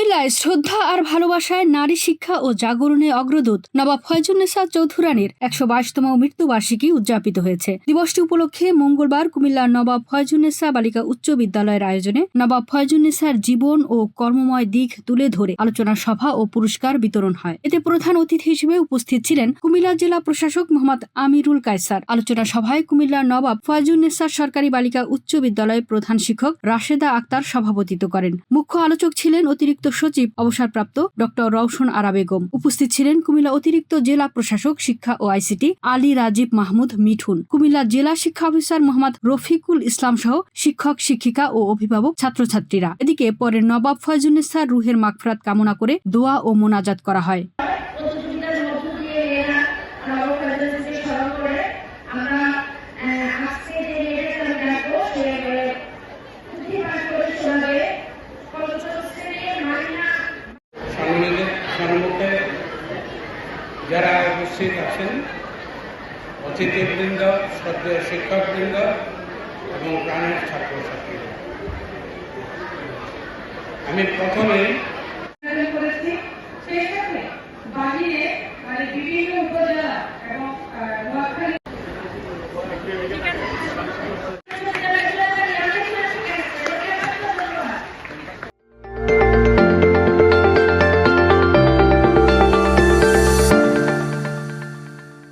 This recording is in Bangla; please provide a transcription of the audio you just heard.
কুমিল্লায় শ্রদ্ধা আর ভালোবাসায় নারী শিক্ষা ও জাগরণে অগ্রদূত নবাব ফয়জুন্নেসা চৌধুরানীর একশো বাইশতম মৃত্যুবার্ষিকী উদযাপিত হয়েছে। দিবসটি উপলক্ষে মঙ্গলবার কুমিল্লার নবাব ফয়জুন্নেসা বালিকা উচ্চ বিদ্যালয়ের আয়োজনে নবাব ফয়জুন্নেসার জীবন ও কর্মময় দিক তুলে ধরে আলোচনা সভা ও পুরস্কার বিতরণ হয়। এতে প্রধান অতিথি হিসেবে উপস্থিত ছিলেন কুমিল্লা জেলা প্রশাসক মোহাম্মদ আমিরুল কায়সার। আলোচনা সভায় কুমিল্লার নবাব ফয়জুন্নেসা সরকারি বালিকা উচ্চ বিদ্যালয়ের প্রধান শিক্ষক রাশেদা আক্তার সভাপতিত্ব করেন। মুখ্য আলোচক ছিলেন অতিরিক্ত সচিব অবসরপ্রাপ্ত ডক্টর রওশন আরা বেগম। উপস্থিত ছিলেন কুমিল্লা অতিরিক্ত জেলা প্রশাসক, শিক্ষা ও আইসিটি আলী রাজীব মাহমুদ মিঠুন। কুমিল্লা জেলা শিক্ষা অফিসার মোহাম্মদ রফিকুল ইসলাম সহ শিক্ষক, শিক্ষিকা ও অভিভাবক ছাত্রছাত্রীরা। এদিকে পরে নবাব ফয়জুন্নেসার রুহের মাগফরাত কামনা করে দোয়া ও মোনাজাত করা হয়। যারা উপস্থিত আছেন, অতিথিবৃন্দ, শ্রদ্ধেয় শিক্ষকবৃন্দ এবং প্রাণের ছাত্রছাত্রীরা। আমি প্রথমে করেছি, সেই সাথে বাহিরে মানে বিভিন্ন